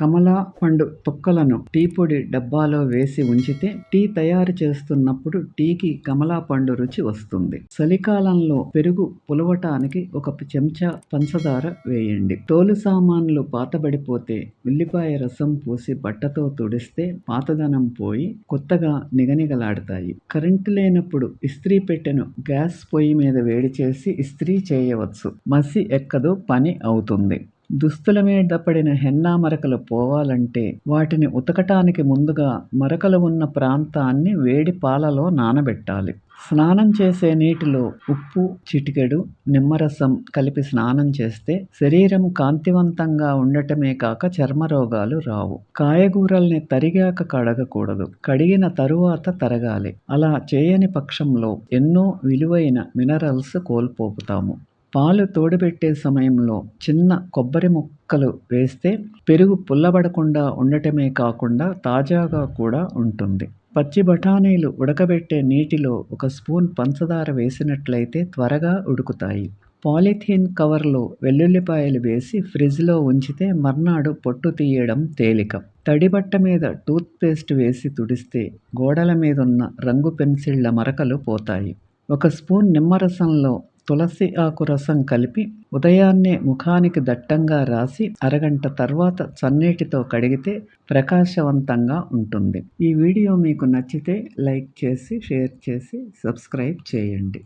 కమలా పండు తొక్కలను టీ పొడి డబ్బాలో వేసి ఉంచితే టీ తయారు చేస్తున్నప్పుడు టీకి కమలా పండు రుచి వస్తుంది. చలికాలంలో పెరుగు పులవటానికి ఒక చెంచా పంచదార వేయండి. తోలు సామాన్లు పాతబడిపోతే ఉల్లిపాయ రసం పూసి బట్టతో తుడిస్తే పాతదనం పోయి కొత్తగా నిగనిగలాడతాయి. కరెంటు లేనప్పుడు ఇస్త్రీ పెట్టెను గ్యాస్ పొయ్యి మీద వేడి చేసి ఇస్త్రీ చేయవచ్చు. మసి ఎక్కదో పని అవుతుంది. దుస్తుల మీద పడిన హెన్నా మరకలు పోవాలంటే వాటిని ఉతకటానికి ముందుగా మరకలు ఉన్న ప్రాంతాన్ని వేడి పాలలో నానబెట్టాలి. స్నానం చేసే నీటిలో ఉప్పు చిటికెడు నిమ్మరసం కలిపి స్నానం చేస్తే శరీరం కాంతివంతంగా ఉండటమే కాక చర్మ రోగాలు రావు. కాయగూరల్ని తరిగాక కడగకూడదు. కడిగిన తరువాత తరగాలి. అలా చేయని పక్షంలో ఎన్నో విలువైన మినరల్స్ కోల్పోతాము. పాలు తోడబెట్టే సమయంలో చిన్న కొబ్బరి ముక్కలు వేస్తే పెరుగు పుల్లబడకుండా ఉండటమే కాకుండా తాజాగా కూడా ఉంటుంది. పచ్చి బఠానీలు ఉడకబెట్టే నీటిలో ఒక స్పూన్ పంచదార వేసినట్లయితే త్వరగా ఉడుకుతాయి. పాలిథీన్ కవర్లో వెల్లుల్లిపాయలు వేసి ఫ్రిడ్జ్లో ఉంచితే మర్నాడు పొట్టు తీయడం తేలిక. తడిబట్ట మీద టూత్ పేస్ట్ వేసి తుడిస్తే గోడల మీదున్న రంగు పెన్సిళ్ళ మరకలు పోతాయి. ఒక స్పూన్ నిమ్మరసంలో తులసి ఆకు రసం కలిపి ఉదయాన్నే ముఖానికి దట్టంగా రాసి అరగంట తర్వాత చన్నీటితో కడిగితే ప్రకాశవంతంగా ఉంటుంది. ఈ వీడియో మీకు నచ్చితే లైక్ చేసి షేర్ చేసి సబ్స్క్రైబ్ చేయండి.